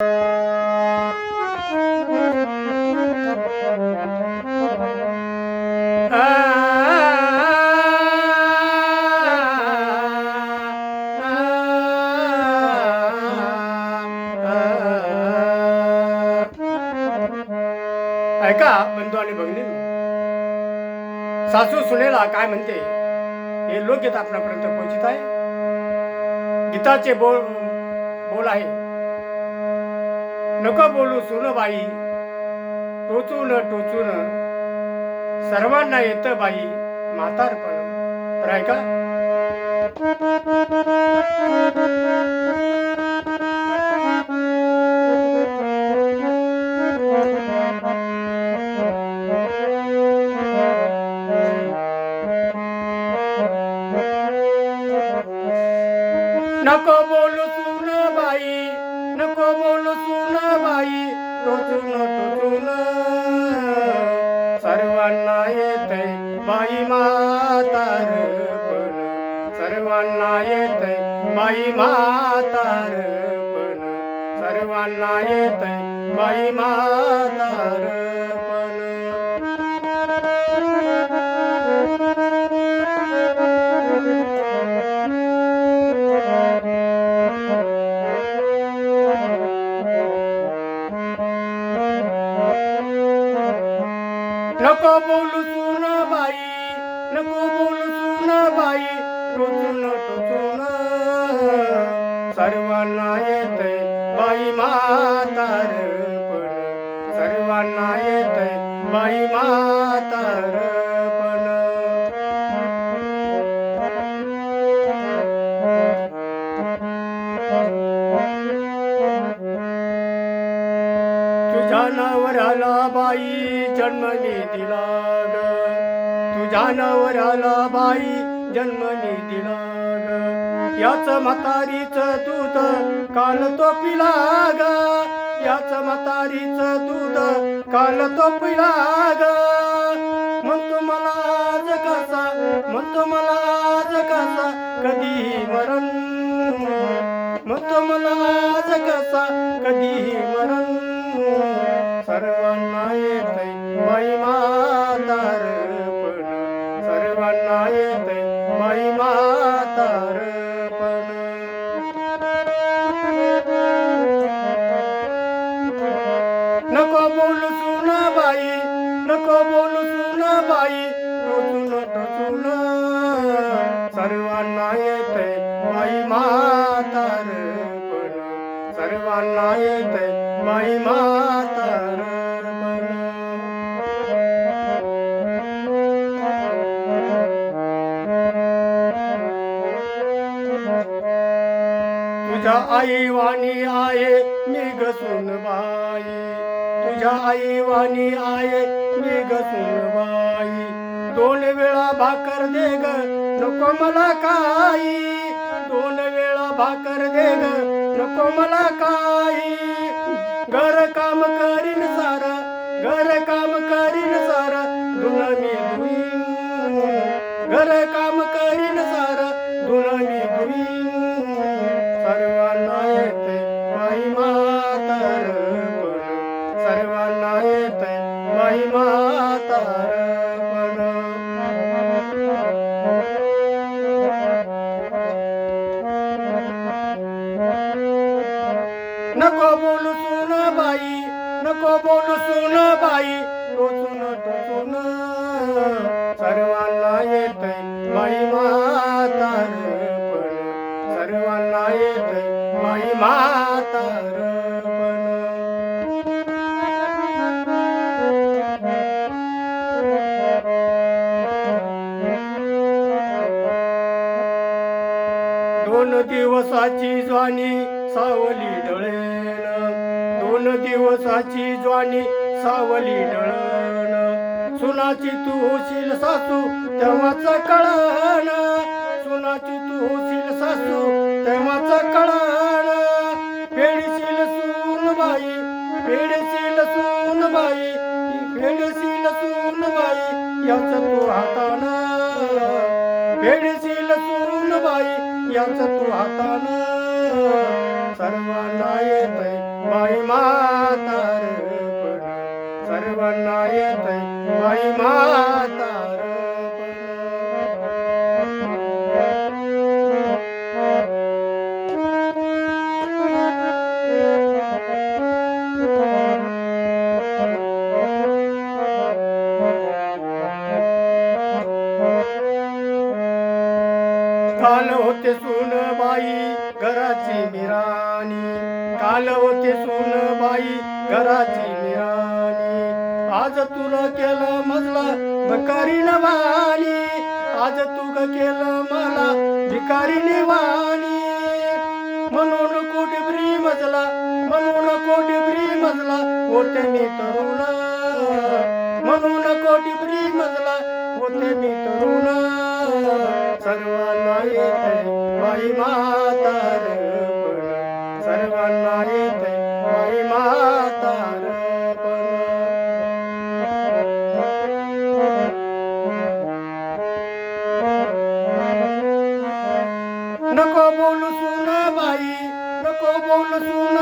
ऐका बंधू आणि भगिनी. सासू सुनेला काय म्हणते हे लोकगीत आपल्यापर्यंत पोहोचित आहे? गीताचे बोल बोल आहे. नको बोलू सुन बाई. टोचून टोचून. सर्वांना येतं बाई म्हातारपण. तर का नको टोचून सर्वांना येते माई मातार पण. सर्वांना येते माई मातार पण. सर्वांना येते माई मातार नको बोलू सुन बाई नको बोलू सुन बाई टोचून टोचून. सर्वांना येते बाई म्हातार पण सर्वांना येते बाई म्हातार नवऱ्याला बाई जन्मनी दिला ग. तुझ्या नवऱ्याला बाई जन्मनी दिला ग. याच म्हातारीच दूध काल तो पिला ग. याच म्हातारीच दूध काल तो पिला ग. म्हणतो मला आज कसा म्हणतो मला आज कसा कधी मरण. म्हणतो मला आज कसा कधी मरण. सर्वांना येते महिमा तारपण सर्वांना येते महिमा तारपण नको बोलू सुन बाई नको बोलू सुन बाई टोचून टोचून सर्वांना येते महिमा तारपण सर्वांना येते महिमा म्हातार तुझ्या आई वाणी आहे मी घसून बाई. तुझ्या आई वाणी आहे मी घसून बाई. दोन वेळा भाकर दे ग नको मला काही. दोन वेळा भाकर दे ग नको मला काही. घर काम करीन सारा घर काम करीन सारा धुन मी धुईन. घर काम करीन सारा धुन मी धुईन. सर्वांना येते महिमा तर पण सर्वांना येते महिमा तर पण नको बोलू सुन बाई नको बोलू सुन बाई टोचून. टोचून सर्वांना येते महिमा बाई दोन दिवसाची ज्वानी सावली डळेन दोन दिवसाची ज्वानी सावली डळण सुनाची तू होशील सासू तेव्हाच कळण सुनाची तू होशील सासू तेव्हाच कळण याच तू हातान फेडशील सून बाई याच तू हातान सर्वांना येतय बाई म्हातार सर्वांना येतय बाई म्हातार काल होते सुन बाई घराची मिराणी काल होते सुन बाई घराची मिराणी आज तुला केलं मजला बकारी नवानी. आज तुग केलं मला भिकारी निवाणी म्हणून कोटिब्री मजला म्हणून कोटिब्री मजला होते मी तरुण. म्हणून कोटिब्री मजला होते मी तरुण. सर्वनायी माई माता पण सर्वनायी माई माता नको बोलू सुन भाई नको बोलू सुन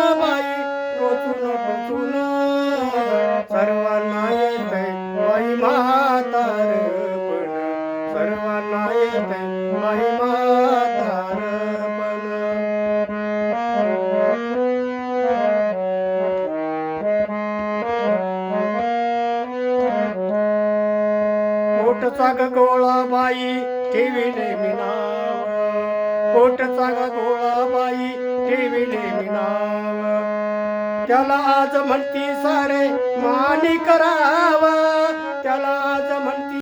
ग गोळा बाई ठेविले मी नाव. पोटचा ग गोळा बाई ठेविले मी नाव. त्याला आज म्हणती सारे मानी करावा त्याला